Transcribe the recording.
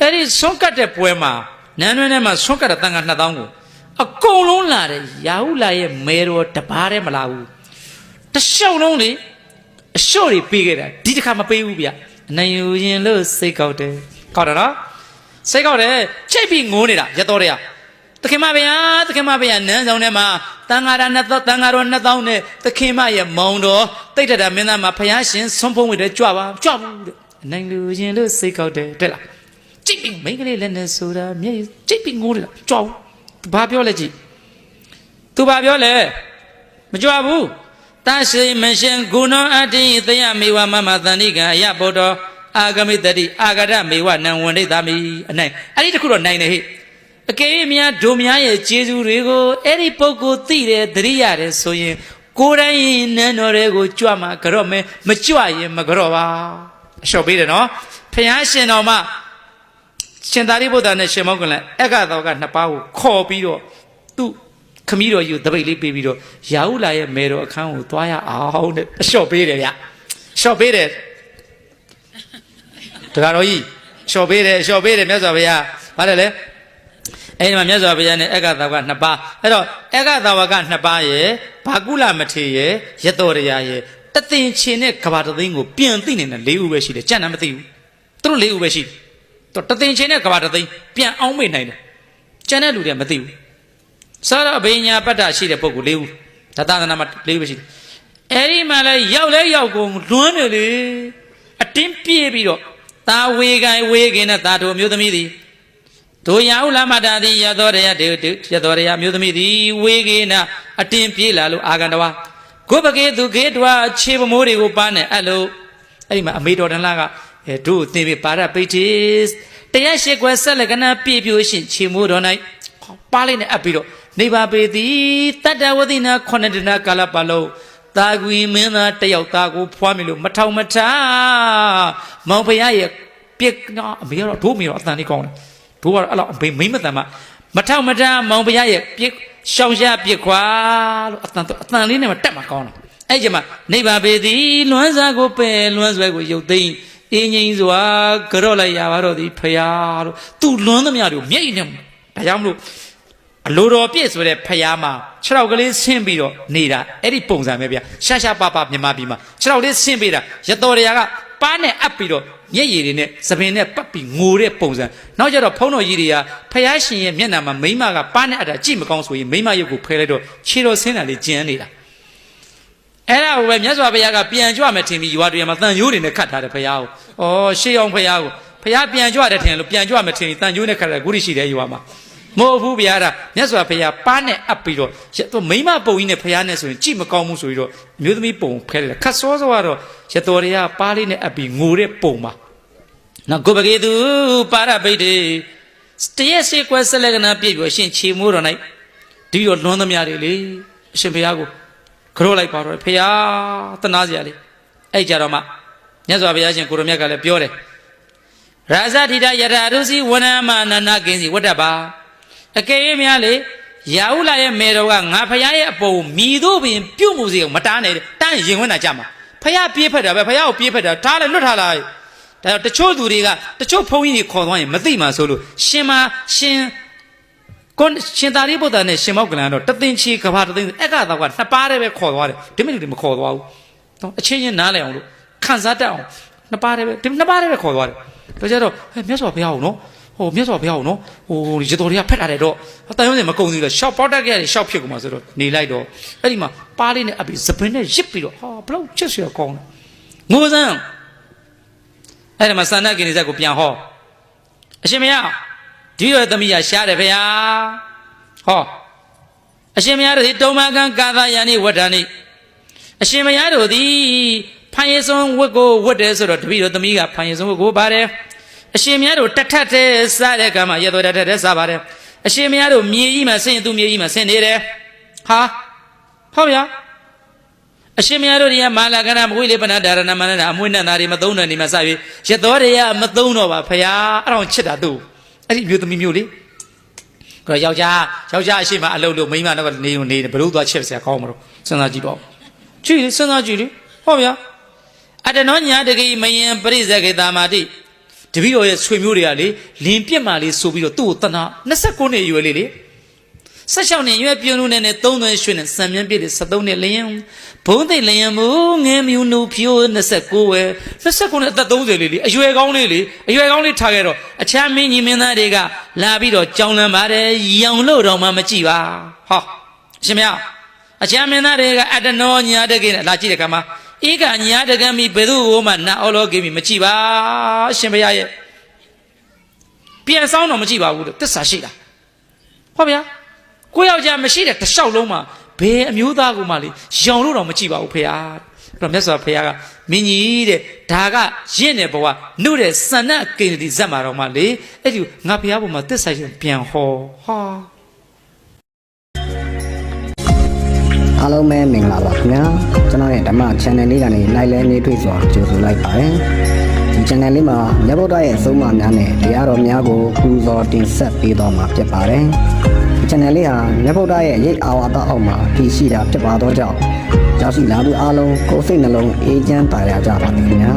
အဲ့ဒီဆွန့်ကတ်တဲ့ပွဲမှာနန်းတွင်းထဲမှာဆွန့်ကတ်တဲ့တန်ခါ2000ကိုအကုန်လုံးလာတယ်ရာဟုလာရဲ့မဲတော်တပားတည်းမလာဘူးတစ်လျှောက်လုံးလေအလျှော့တွေပေးခဲ့တာဒီတစ်ခါမပေးဘူးဗျအနိုင်ယူရင်လို့စိတ်ကောက်တယ်ကောက်တယ်နော်စိတ်ကောက်တယ်ချိတ်ပြီးငိုးနေတာရတော်တွေကသခင်မဗျာသခင်မဗျာနန်းဆောင်ထဲမှာတန်ဃာတော်နှစ်သောတန်ဃာတော်2000နဲ့သခင်မရဲ့မောင်တော်တိတ်တတာမင်းသားမှာဖယားရှင်ဆွန်ဖုံးဝတ်တယ်ကြွပါကြွဘူးတဲ့အနိုင်လူရင်လို့စိတ်ကောက်တယ်တဲ့လား ကြိတ်ပြီးမိန်းကလေးလက်နဲ့ဆိုတာမျက်ရည်ကြိတ်ပြီးငိုးတယ်ကြွားဘူးသူဘာပြောလဲကြည့်သူဘာပြောလဲမကြွားဘူးတရှိမရှင်ဂုဏောအတ္တိသယမေဝမမသန္တိကံအယဘောတော်အာဂမိတတိအာဂရမေဝနံဝန္ဒိတာမိအနိုင်အဲ့ဒီတခုတော့နိုင်တယ်ဟဲ့အကယ်၍များဒုများရဲ့ကျေးဇူးတွေကိုအဲ့ဒီပုဂ္ဂိုလ်သိတယ်သတိရတယ်ဆိုရင်ကိုယ်တိုင်နန်းတော်တွေကိုကြွမှာကြော့မယ်မကြွရင်မကြော့ပါအလျှော့ပေးတယ်နော်ဖះရှင်တော်မှာ ရှင်သာရိပုတ္တရာနဲ့ရှင်မောကလန်အက္ခတော်ကနှစ်ပါးကိုခေါ်ပြီးတော့သူ့ခမည်းတော်ကြီးကိုတပိတ်လေးပေးပြီးတော့ရာဟုလာရဲ့မေတော်အခန်းကိုသွားရအောင်တဲ့အလျှော့ပေးတယ်ဗျအလျှော့ပေးတယ်တခါတော်ကြီးလျှော့ပေးတယ်လျှော့ပေးတယ်မြတ်စွာဘုရားဗါတယ်လေအဲဒီမှာမြတ်စွာဘုရားနဲ့အက္ခတော်ကနှစ်ပါးအဲ့တော့အက္ခတော်ကနှစ်ပါးရဲ့ဘာကုလမထေရရတော်ရရဲ့တသင်ချင်းနဲ့ကဘာတသိန်းကိုပြန်သိနေတဲ့၄ဦးပဲရှိတယ်ကြံ့တာမသိဘူးသူတို့၄ဦးပဲရှိတယ် တော့တသင်ချင်းနဲ့ကဘာတသိန်းပြန်အောင်မေ့နိုင်တယ်ကျန်တဲ့လူတွေကမသိဘူးသာရဘိညာပတ္တရှိတဲ့ပုဂ္ဂိုလ်လေးဦးဒါသနာမှာလေးပဲရှိတယ်အဲ့ဒီမှာလဲရောက်လဲရောက်ကုန်လွန်းတယ်လေအတင်းပြေးပြီးတော့သာဝေကိုင်ဝေကင်နဲ့သာတို့မျိုးသမီးသည်တို့ရဟုလမတာသည်ရတော်ရရတေရတော်ရရမျိုးသမီးသည်ဝေကေနအတင်းပြေးလာလို့အာဂန္တဝါဂုပကေသူကေတွာခြေပမိုးတွေကိုပါနဲ့အဲ့လိုအဲ့ဒီမှာအမေတော်တန်လာက အဲတို့သင်ပြီပါရပိဋိတရားရှိကွယ်ဆက်လက်ကနာပြည့်ပြိုရှင်ခြေမိုးတော်၌ပါလိုက်နဲ့အပ်ပြီးတော့နေပါပေသည်တတ္တဝတိနာခொနတနာကာလပါလုံးတာကွေမင်းသားတယောက်သားကိုဖွားမိလို့မထောင်မထားမောင်ဖရားရဲ့ပြစ်နော်အမေကတော့ဒိုးမေတော့အတန်လေးကောင်းတယ်ဒိုးကတော့အဲ့လောက်အမေမိမ့်မတန်မမထောင်မထားမောင်ဖရားရဲ့ပြစ်ရှောင်ရှားပြစ်ခွာလို့အတန်အတန်လေးနဲ့မှတက်မှာကောင်းတယ်အဲ့ကြမှာနေပါပေသည်လွမ်းစားကိုပယ်လွမ်းဆွဲကိုရုပ်သိမ်း အင်းငိမ့်စွာကြော့လိုက်ရပါတော့သည်ဖရားလို့သူ့လွမ်းသမျှတွေကိုမျက်ရည်နဲ့ဒါကြောင့်မလို့အလိုတော်ပြည့်ဆိုတဲ့ဖယားမှာခြေထောက်ကလေးဆင်းပြီးတော့နေတာအဲ့ဒီပုံစံပဲဗျရှာရှာပပမြန်မာပြည်မှာခြေထောက်လေးဆင်းပြီးတာရတော်တရားကပါးနဲ့အပ်ပြီးတော့မျက်ရည်တွေနဲ့သပင်နဲ့ပတ်ပြီးငိုတဲ့ပုံစံနောက်ကျတော့ဖုံးတော်ကြီးတွေကဖယားရှင်ရဲ့မျက်နှာမှာမိမကပါးနဲ့အပ်တာကြည့်မကောင်းဆိုရင်မိမရုပ်ကိုဖဲလိုက်တော့ခြေတော်ဆင်းတာလေးကျန်နေတာ အဲ့ဒါကိုပဲမြတ်စွာဘုရားကပြန်ကြွမယ်ထင်ပြီးရွာတွေမှာတန်ရိုးတွေနဲ့ခတ်ထားတယ်ဖယားကိုဩရှေးအောင်ဖယားကိုဖယားပြန်ကြွတယ်ထင်လို့ပြန်ကြွမယ်ထင်တန်ရိုးနဲ့ခတ်တယ်ဂုရိရှိတယ်ရွာမှာမဟုတ်ဘူးဗျာဒါမြတ်စွာဘုရားပါးနဲ့အပ်ပြီးတော့ရတော့မိမပုံကြီးနဲ့ဘုရားနဲ့ဆိုရင်ကြည့်မကောင်းဘူးဆိုပြီးတော့အမျိုးသမီးပုံဖဲတယ်ခတ်စောစောကတော့ရတော်တွေကပါးလေးနဲ့အပ်ပြီးငိုတဲ့ပုံပါနော်ကိုပကေသူပါရပိတ်တေတရက်စေကွယ်ဆက်လက်ကနာပြည့်ပြီးအရှင်ခြေမိုးတော်၌ဒီတော့လွန်သမျှတွေလေအရှင်ဘုရားကို ကြောလိုက်ပါတော့ဘုရားတနာစရာလေးအဲ့ကြတော့မှမြတ်စွာဘုရားရှင်ကိုရမြတ်ကလည်းပြောတယ်ရာဇတိတယထာရုစီဝနမနနာကင်းစီဝတ္တပါအကယ်၍များလေရာဟုလာရဲ့မေတော်ကငါဖရားရဲ့အပေါ်ကိုမြည်တို့ပင်ပြုတ်မှုစီကိုမတားနဲ့တဲ့တန်းရင်ဝင်တာကြမှာဖရားပြေးဖက်တာပဲဖရားကိုပြေးဖက်တာထားလိုက်လွတ်ထားလိုက်ဒါတော့တချို့သူတွေကတချို့ဘုန်းကြီးတွေခေါ်သွားရင်မသိမှဆိုလို့ရှင်မရှင် ကွန်ရှင်သာရိပုတ္တရာနဲ့ရှင်မောက္ကလန်တော့တသိင်ချီကဘာတသိင်အက္ခတော့ကနှစ်ပါးတည်းပဲခေါ်သွားတယ်ဒီမိနစ်တွေမခေါ်သွားဘူးတော့အချင်းချင်းနားလည်အောင်လို့ခံစားတတ်အောင်နှစ်ပါးတည်းပဲဒီနှစ်ပါးတည်းပဲခေါ်သွားတယ်တော့ကြတော့ဟဲ့မြတ်စွာဘုရားကိုနော်ဟိုမြတ်စွာဘုရားကိုနော်ဟိုရတော်တွေကဖက်ထားတယ်တော့အတန်ရုံးစင်မကုံသေးလို့ရှောက်ပေါက်တက်ခဲ့ရတယ်ရှောက်ဖြစ်ကုန်မှာဆိုတော့နေလိုက်တော့အဲ့ဒီမှာပါးလေးနဲ့အပ်ပြီးသပင်နဲ့ရစ်ပြီးတော့ဟာဘလောက်ချစ်စရာကောင်းတယ်ငိုစမ်းအဲ့ဒီမှာသန္နကိနေဇက်ကိုပြန်ဟောအရှင်မယ ဒီရသမီးရရှားတယ်ဗျာဟောအရှင်မယတို့ဒီတုံမကံကာသယာနိဝဋ္ဌာနိအရှင်မယတို့ဒီဖန်ရည်စွန်ဝတ်ကိုဝတ်တယ်ဆိုတော့တပည့်တော်သမီးကဖန်ရည်စွန်ဝတ်ကိုပါတယ်အရှင်များတို့တထက်တဲ့စားတဲ့ကံမှာရတော်တထက်တဲ့စားပါတယ်အရှင်များတို့မြေကြီးမှာဆင်းရင်သူမြေကြီးမှာဆင်းနေတယ်ဟာဟုတ်ဗျာအရှင်များတို့တွေကမာလာကနာမဝိလေပနာဒါရဏမနနာအမွေးနဲ့သားတွေမသုံးတဲ့နေမှာစပြီးရတော်တွေကမသုံးတော့ပါဖယားအဲ့တော့ချစ်တာသူ့ အဲ့ဒီမျိုးသမီးမျိုးလေကိုယောက်ျားယောက်ျားအရှိမအလုပ်လို့မိန်းမတော့နေုံနေဘလို့သွားချစ်စရာကောင်းမလို့စဉ်းစားကြည့်ပေါ့ကြည့်လေစဉ်းစားကြည့်လေဟုတ်ဗျာအတနောညာတကိမယံပရိဇကေတာမာတိဒတပည့်တော်ရဲ့ဆွေမျိုးတွေကလေလင်းပြက်မှလေးဆိုပြီးတော့သူ့ကိုတနာ29နှစ်အရွယ်လေးလေ 16နှစ်ရွယ်ပြုံးလို့နဲ့နဲ့3သွင်းရွှေနဲ့စံမြန်းပြည့်တယ်73နှစ်လျင်ဘုံသိတ်လျင်မူငဲမြူနူဖြိုး29ဝယ်29နှစ်အသက်30လေးလေအရွယ်ကောင်းလေးလေအရွယ်ကောင်းလေးထားခဲ့တော့အခြားမင်းကြီးမင်းသားတွေကလာပြီးတော့ကြောင်းလန်းပါတယ်ရောင်လို့တော့မှမကြည့်ပါဟောရှင်မရအခြားမင်းသားတွေကအတနောညာတကိနဲ့လာကြည့်တဲ့ခါမှာဧကညာတကံမီဘယ်သူ့ကိုမှနာအော်လောကိမီမကြည့်ပါရှင်ဘုရားရဲ့ပြန်ဆောင်တော့မကြည့်ပါဘူးလို့တစ္ဆာရှိတာဟုတ်ဗျာ ကိုယောက်ျားမရှိတဲ့တစ်လျှောက်လုံးမှာဘယ်အမျိုးသားကိုမှလေရောင်လို့တော့မကြည့်ပါဘူးဖေဟာအဲ့တော့မြတ်စွာဘုရားကမင်းကြီးတဲ့ဒါကရင့်တဲ့ဘဝနှုတ်တဲ့စန္ဒကိန္တိဇက်မှာတော့မှလေအဲ့ဒီငါဘုရားဘုံမှာတစ္ဆာရှင်ပြန်ဟောဟာအားလုံးပဲမင်္ဂလာပါခင်ဗျာကျွန်တော်ရဲ့ဓမ္မ channel လေးကနေလိုက်လဲနေတွေ့စွာကြိုဆိုလိုက်ပါတယ်ဒီ channel လေးမှာမြတ်ဗုဒ္ဓရဲ့အဆုံးအမများနဲ့တရားတော်များကိုပူဇော်တင်ဆက်ပေးတော်မှာဖြစ်ပါတယ်ဒီ channel လေးဟာမြတ်ဗုဒ္ဓရဲ့ရိတ်အာဝါဒအောက်မှာတည်ရှိတာဖြစ်ပါသောကြောင့်ကြောက်ရှိလာသူအားလုံးကိုယ်စိတ်နှလုံးအေးချမ်းပါရကြပါမယ်ခင်ဗျာ